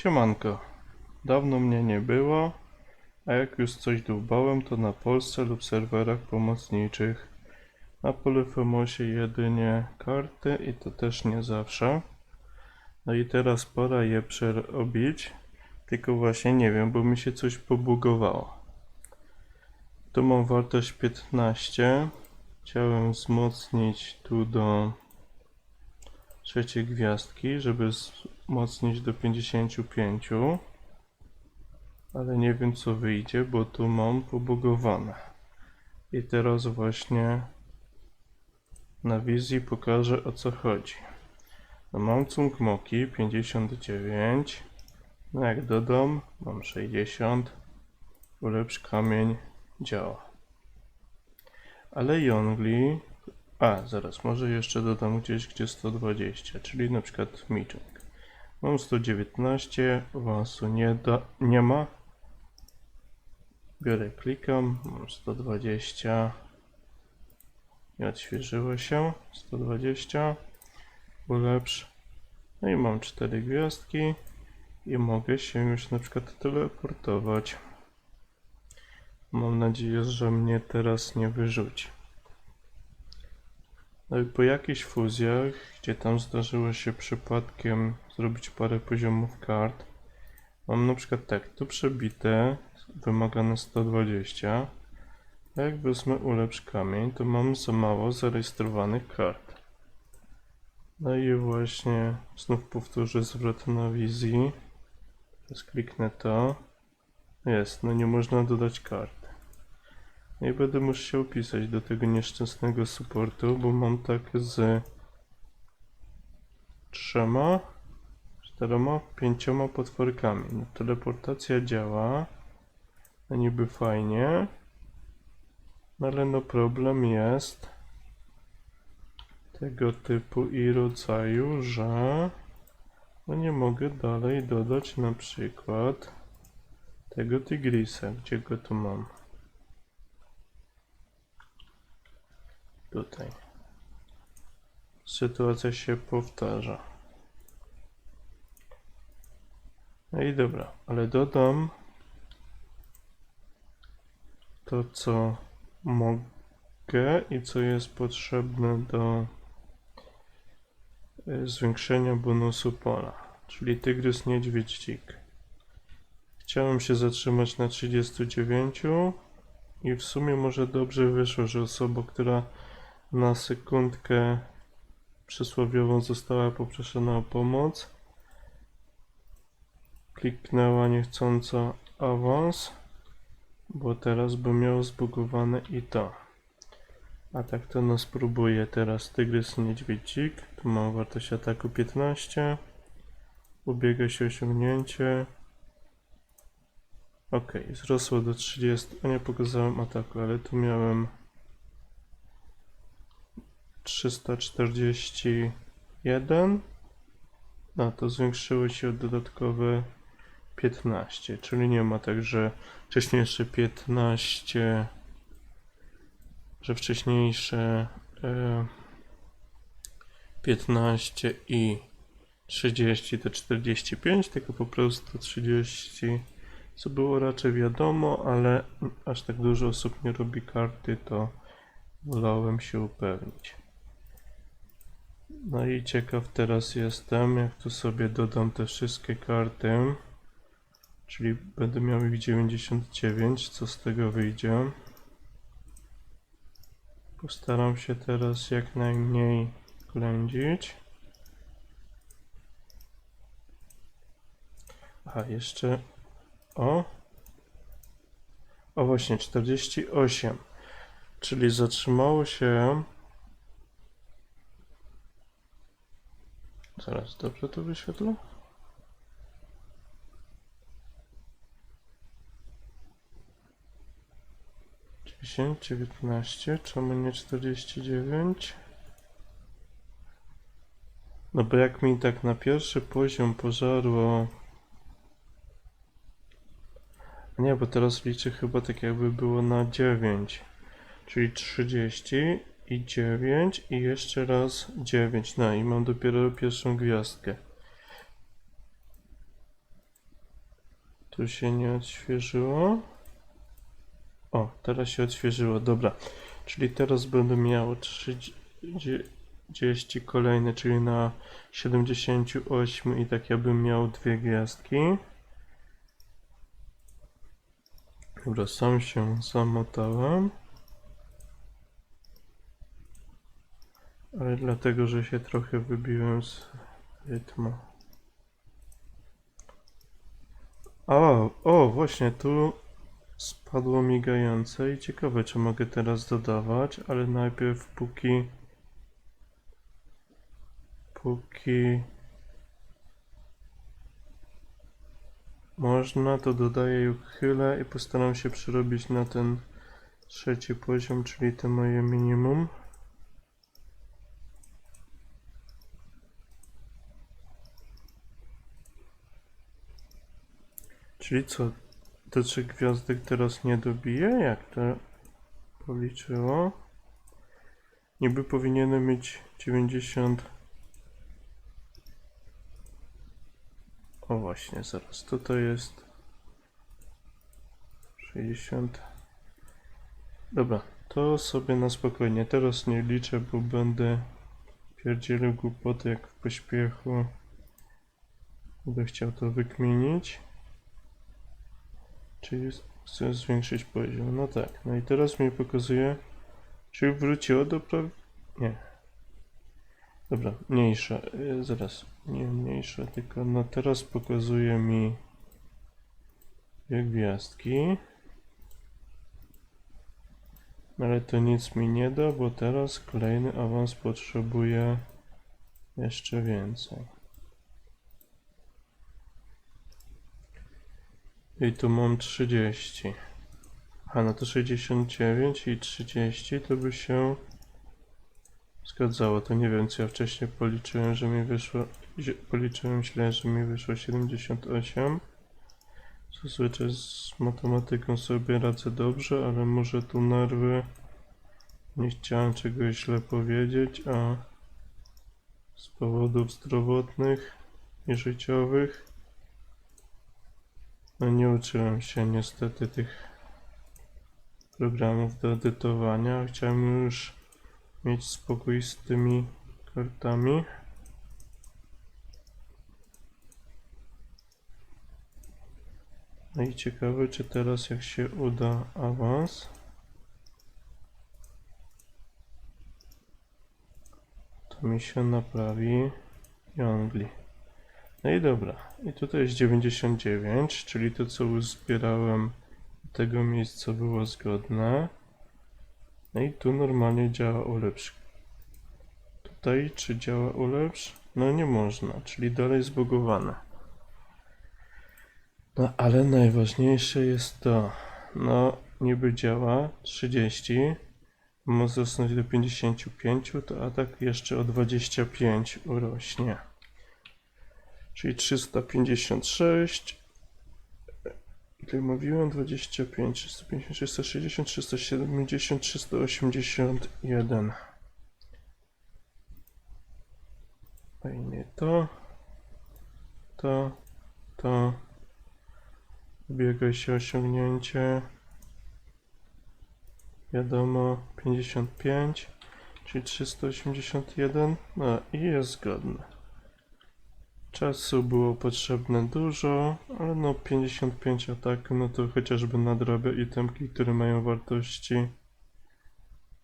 Siemanko. Dawno mnie nie było, a jak już coś dłubałem, to na Polsce lub serwerach pomocniczych. Na Polyphomosie jedynie karty i to też nie zawsze. No i teraz pora je przerobić, tylko właśnie nie wiem, bo mi się coś pobugowało. Tu mam wartość 15. Chciałem wzmocnić tu do trzeciej gwiazdki, żeby wzmocnić do 55. Ale nie wiem co wyjdzie, bo tu mam pobugowane. I teraz właśnie na wizji pokażę o co chodzi. No mam Cungmoki 59. No jak dodam, mam 60. Ulepsz kamień działa. Ale Yongli a, zaraz, może jeszcze dodam gdzieś, gdzie 120, czyli na przykład Miczek. Mam 119, awansu nie, da, nie ma. Biorę, klikam, mam 120. Nie odświeżyło się, 120. Ulepsz. No i mam 4 gwiazdki i mogę się już na przykład teleportować. Mam nadzieję, że mnie teraz nie wyrzuci. No po jakichś fuzjach, gdzie tam zdarzyło się przypadkiem zrobić parę poziomów kart, mam na przykład tak, tu przebite, wymagane 120, a jak wezmę ulepsz kamień, to mam za mało zarejestrowanych kart. No i właśnie znów powtórzę zwrot na wizji. Teraz kliknę to. Jest, no nie można dodać kart. No i będę musiał pisać do tego nieszczęsnego supportu, bo mam tak z trzema, czterema, pięcioma potworkami. No, teleportacja działa, no niby fajnie, no ale no problem jest tego typu i rodzaju, że no nie mogę dalej dodać na przykład tego tygrisa, gdzie go tu mam. Tutaj. Sytuacja się powtarza. No i dobra, ale dodam to, co mogę i co jest potrzebne do y, zwiększenia bonusu pola, czyli tygrys, niedźwiedź, dzik. Chciałem się zatrzymać na 39 i w sumie może dobrze wyszło, że osoba, która na sekundkę przysłowiową została poproszona o pomoc. Kliknęła niechcąco awans, bo teraz by miał zbugowane i to. A tak to no spróbuję teraz tygrys niedźwiedzik. Tu mam wartość ataku 15. Ubiega się osiągnięcie. Ok, wzrosło do 30. A nie pokazałem ataku, ale tu miałem 341. No to zwiększyło się dodatkowe 15, czyli nie ma tak, że wcześniejsze 15, że wcześniejsze e, 15 i 30 to 45, tylko po prostu 30, co było raczej wiadomo, ale aż tak dużo osób nie robi karty, to wolałem się upewnić. No i ciekaw teraz jestem, jak tu sobie dodam te wszystkie karty. Czyli będę miał ich 99, co z tego wyjdzie. Postaram się teraz jak najmniej ględzić. Aha, jeszcze... O! O właśnie, 48. Czyli zatrzymało się Zaraz, dobrze to wyświetlę? Dziesięć, dziewiętnaście, czemu nie czterdzieści dziewięć? No bo jak mi tak na pierwszy poziom pożarło... Nie, bo teraz liczę chyba tak jakby było na 9. Czyli 30 i 9 i jeszcze raz 9. No i mam dopiero pierwszą gwiazdkę. Tu się nie odświeżyło. O, teraz się odświeżyło, dobra. Czyli teraz będę miał 30 kolejne, czyli na 78 i tak ja bym miał dwie gwiazdki. Dobra, sam się zamotałem. Ale dlatego, że się trochę wybiłem z rytmu. O, o, właśnie tu spadło migające i ciekawe, czy mogę teraz dodawać, ale najpierw póki póki można, to dodaję i uchylę i postaram się przerobić na ten trzeci poziom, czyli to moje minimum. Czyli co? Te trzy gwiazdek teraz nie dobije? Jak to policzyło? Niby powinienem mieć 90. O właśnie, zaraz. Tutaj jest 60. Dobra, to sobie na spokojnie. Teraz nie liczę, bo będę pierdzielił głupoty jak w pośpiechu. Będę chciał to wykminić. Czyli chcę zwiększyć poziom. No tak. No i teraz mi pokazuje, czy wróciło do praw... Nie. Dobra, mniejsza. y, Zaraz. Nie mniejsza, tylko no teraz pokazuje mi gwiazdki. Ale to nic mi nie da, bo teraz kolejny awans potrzebuje jeszcze więcej. I tu mam 30. A no to 69 i 30 to by się zgadzało. To nie wiem, co ja wcześniej policzyłem, że mi wyszło. Policzyłem źle, że mi wyszło 78. Zazwyczaj z matematyką sobie radzę dobrze, ale może tu nerwy. Nie chciałem czegoś źle powiedzieć, a z powodów zdrowotnych i życiowych. No nie uczyłem się niestety tych programów do edytowania. Chciałem już mieć spokój z tymi kartami. No i ciekawe, czy teraz jak się uda awans. To mi się naprawi Jongli. No i dobra. I tutaj jest 99, czyli to co uzbierałem tego miejsca było zgodne. No i tu normalnie działa ulepsz. Tutaj czy działa ulepsz? No nie można, czyli dalej zbugowane. No ale najważniejsze jest to, no niby działa 30, ma zasnąć do 55, to atak jeszcze o 25 urośnie. Czyli 356. Ile mówiłem? 25, 350, 360, 370, 381. Fajnie to. To. To. Biega się osiągnięcie. Wiadomo, 55, czyli 381. No i jest zgodne. Czasu było potrzebne dużo, ale no 55 ataku, no to chociażby nadrabia itemki, które mają wartości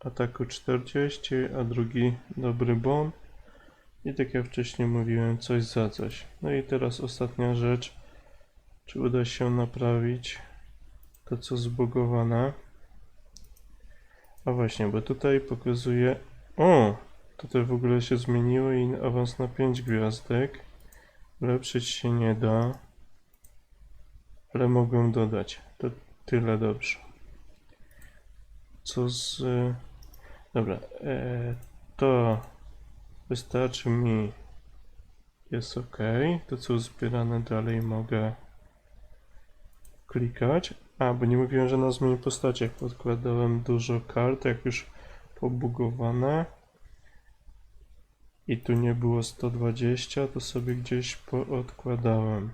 ataku 40, a drugi dobry bon. I tak jak wcześniej mówiłem, coś za coś. No i teraz ostatnia rzecz. Czy uda się naprawić to, co zbugowane? A właśnie, bo tutaj pokazuje... O! Tutaj w ogóle się zmieniło i awans na 5 gwiazdek. Ulepszyć się nie da. Ale mogłem dodać. To tyle dobrze. Co z... Dobra. E, to wystarczy mi. Jest ok. To co zbierane dalej mogę klikać. A, bo nie mówiłem, że na zmianie postaci jak podkładałem dużo kart, jak już pobugowane. I tu nie było 120, to sobie gdzieś poodkładałem.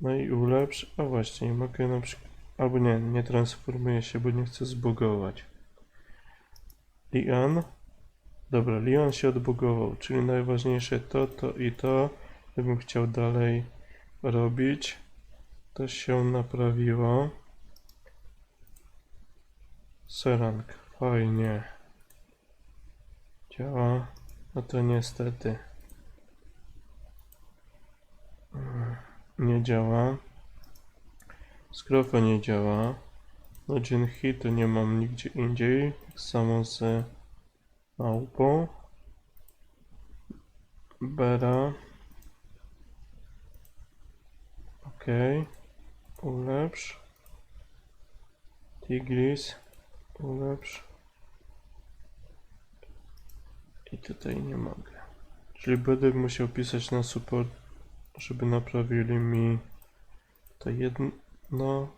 No i ulepsz. A właśnie, nie mogę na przykład. Albo nie, nie transformuję się, bo nie chcę zbugować. Lian. Dobra, Lian się odbugował, czyli najważniejsze to, to i to. Gdybym chciał dalej robić, to się naprawiło. Serank, fajnie. Działa. No to niestety. Nie działa. Skrofa nie działa. No Jinhi to nie mam nigdzie indziej. Tak samo z małpą. Bera. Ok. Ulepsz. Tigris. Ulepsz. I tutaj nie mogę. Czyli będę musiał pisać na support, żeby naprawili mi to jedno,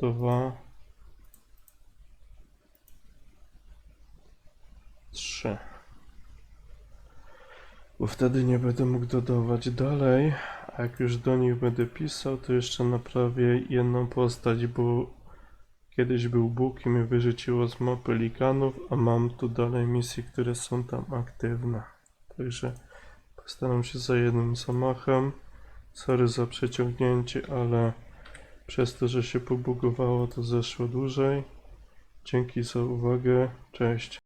dwa, trzy. Bo wtedy nie będę mógł dodawać dalej, a jak już do nich będę pisał, to jeszcze naprawię jedną postać, bo kiedyś był Bóg i mnie wyrzuciło z mapy likanów, a mam tu dalej misje, które są tam aktywne. Także postaram się za jednym zamachem. Sorry za przeciągnięcie, ale przez to, że się pobugowało, to zeszło dłużej. Dzięki za uwagę. Cześć.